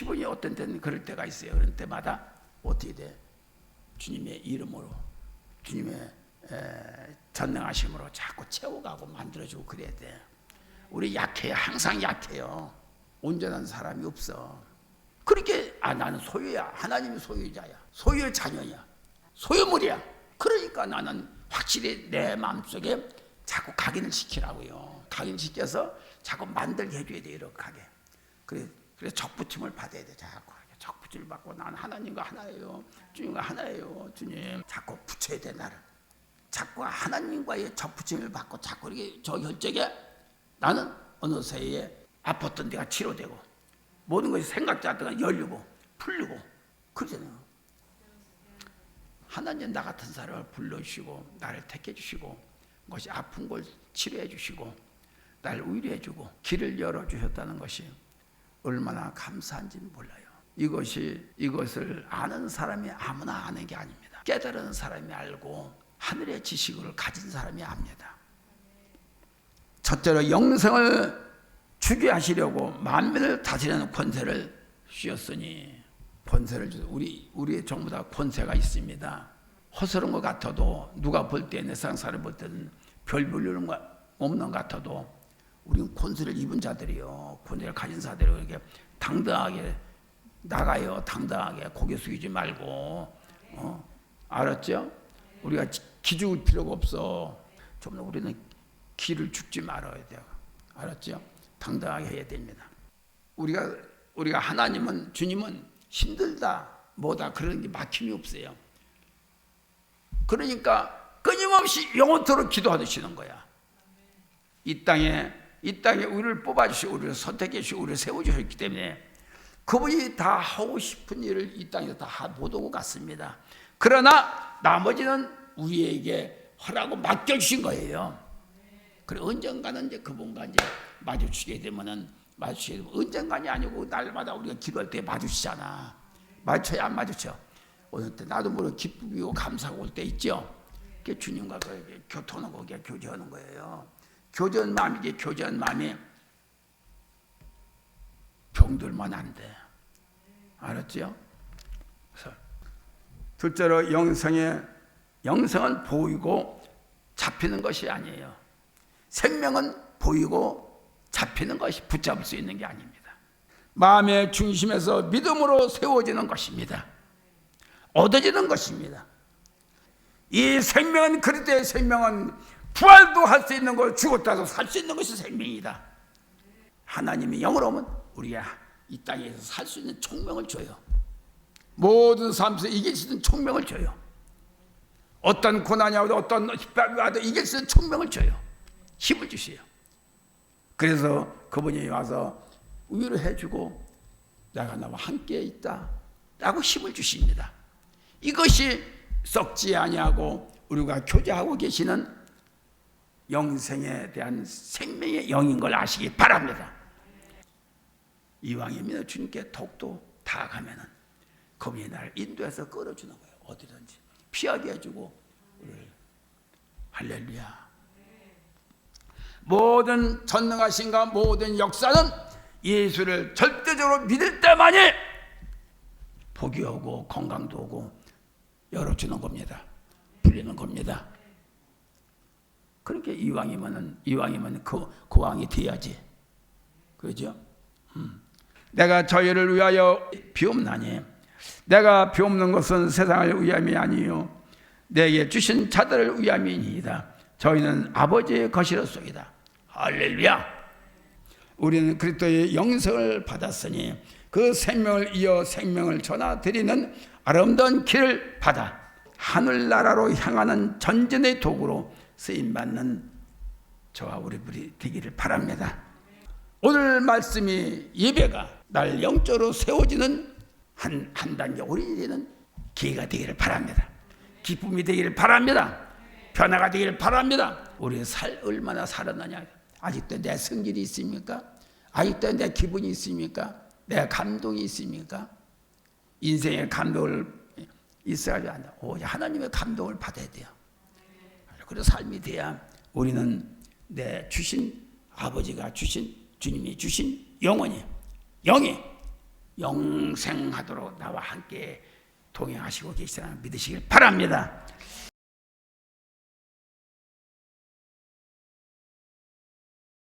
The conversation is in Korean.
기분이 어떤 때는 그럴 때가 있어요. 그런 때마다 어떻게 돼? 주님의 이름으로 주님의 에, 전능하심으로 자꾸 채워가고 만들어주고 그래야 돼. 우리 약해요. 항상 약해요. 온전한 사람이 없어. 그렇게 아 나는 소유야. 하나님이 소유자야. 소유의 자녀야. 소유물이야. 그러니까 나는 확실히 내 마음속에 자꾸 각인을 시키라고요. 각인시켜서 자꾸 만들게 해줘야 돼 이렇게. 그래 그래서 적부침을 받아야 돼 자꾸 하게. 적부침을 받고 나는 하나님과 하나예요. 주님과 하나예요. 주님 자꾸 붙여야 돼 나를. 자꾸 하나님과의 적부침을 받고 자꾸 이렇게 저 혈적에 나는 어느 새에 아팠던 데가 치료되고 모든 것이 생각자가 열리고 풀리고 그러잖아요. 하나님 나 같은 사람을 불러주시고 나를 택해 주시고 것이 아픈 걸 치료해 주시고 날 위로해 주고 길을 열어 주셨다는 것이 얼마나 감사한지 몰라요. 이것이 이것을 아는 사람이 아무나 아는 게 아닙니다. 깨달은 사람이 알고 하늘의 지식을 가진 사람이 압니다. 첫째로 영생을 주게 하시려고 만민을 다스리는 권세를 주셨으니 권세를 주 우리 우리의 전부 다 권세가 있습니다. 허스러운 것 같아도 누가 볼 때내 세상 사람 볼 때는 별 볼일은 거 없는 것 같아도 우리는 권세를 입은 자들이요 권세를 가진 자들이 이렇게 당당하게 나가요 당당하게 고개 숙이지 말고 어? 알았죠? 우리가 기죽을 필요가 없어 좀더 우리는 기를 죽지 말아야 돼요 알았죠? 당당하게 해야 됩니다. 우리가 우리가 하나님은 주님은 힘들다 뭐다 그런 게 막힘이 없어요. 그러니까 끊임없이 영원토록 기도하시는 거야. 이 땅에 이 땅에 우리를 뽑아주시고 우리를 선택해 주시고 우리를 세워주셨기 때문에 그분이 다 하고 싶은 일을 이 땅에서 다 못하고 갔습니다. 그러나 나머지는 우리에게 허라고 맡겨주신 거예요. 그래 언젠가는 이제 그분과 이제 마주치게 되면은 마주치게 되면 언젠간이 아니고 날마다 우리가 기도할 때 마주치잖아. 마주쳐야 안 마주쳐. 어느 때 나도 모르게 기쁘고 감사하고 올 때 있죠. 그 주님과 그 교통하는 교제하는 거예요. 교제한 마음이 게 교제한 마음이 병들면 안 돼. 그래서 둘째로 영성의 영성은 보이고 잡히는 것이 아니에요. 생명은 보이고 잡히는 것이 붙잡을 수 있는 게 아닙니다. 마음의 중심에서 믿음으로 세워지는 것입니다. 얻어지는 것입니다. 이 생명은 그리스도의 생명은 부활도 할 수 있는 것, 죽었다도 살 수 있는 것이 생명이다. 하나님이 영으로 오면 우리가 이 땅에서 살 수 있는 총명을 줘요. 모든 삶에서 이길 수 있는 총명을 줘요. 어떤 고난이 와도 어떤 핍박이 와도 이길 수 있는 총명을 줘요. 힘을 주세요. 그래서 그분이 와서 위로 해 주고 내가 나와 함께 있다. 라고 힘을 주십니다. 이것이 썩지 아니하고 우리가 교제하고 계시는 영생에 대한 생명의 영인 걸 아시기 바랍니다. 이왕이면 주님께 독도 다 가면은 그분이 나를 인도해서 끌어주는 거예요. 어디든지 피하게 해주고 할렐루야. 모든 전능하신가 모든 역사는 예수를 절대적으로 믿을 때만이 복이 오고 건강도 오고 열어주는 겁니다. 풀리는 겁니다. 그렇게 이왕이면은 이왕이면 그, 그 왕이 돼야지. 그죠? 음. 내가 저희를 위하여 비옵나니 내가 비옵는 것은 세상을 위함이 아니요 내게 주신 자들을 위함이니이다. 저희는 아버지의 거시로소이다. 할렐루야. 우리는 그리스도의 영성을 받았으니 그 생명을 이어 생명을 전하 드리는 아름다운 길을 받아 하늘나라로 향하는 전진의 도구로 쓰임 받는 저와 우리 분이 되기를 바랍니다. 오늘 말씀이 예배가 날 영적으로 세워지는 한, 한 단계 되는 기회가 되기를 바랍니다. 기쁨이 되기를 바랍니다. 변화가 되기를 바랍니다. 우리 살 얼마나 살았느냐. 아직도 내 성질이 있습니까? 아직도 내 기분이 있습니까? 내 감동이 있습니까? 인생의 감동을 있어야지 한다. 오, 하나님의 감동을 받아야 돼요. 그런 삶이 돼야 우리는 내 주신 아버지가 주신 주님이 주신 영원히 영이 영생하도록 나와 함께 동행하시고 계시다는 믿으시길 바랍니다.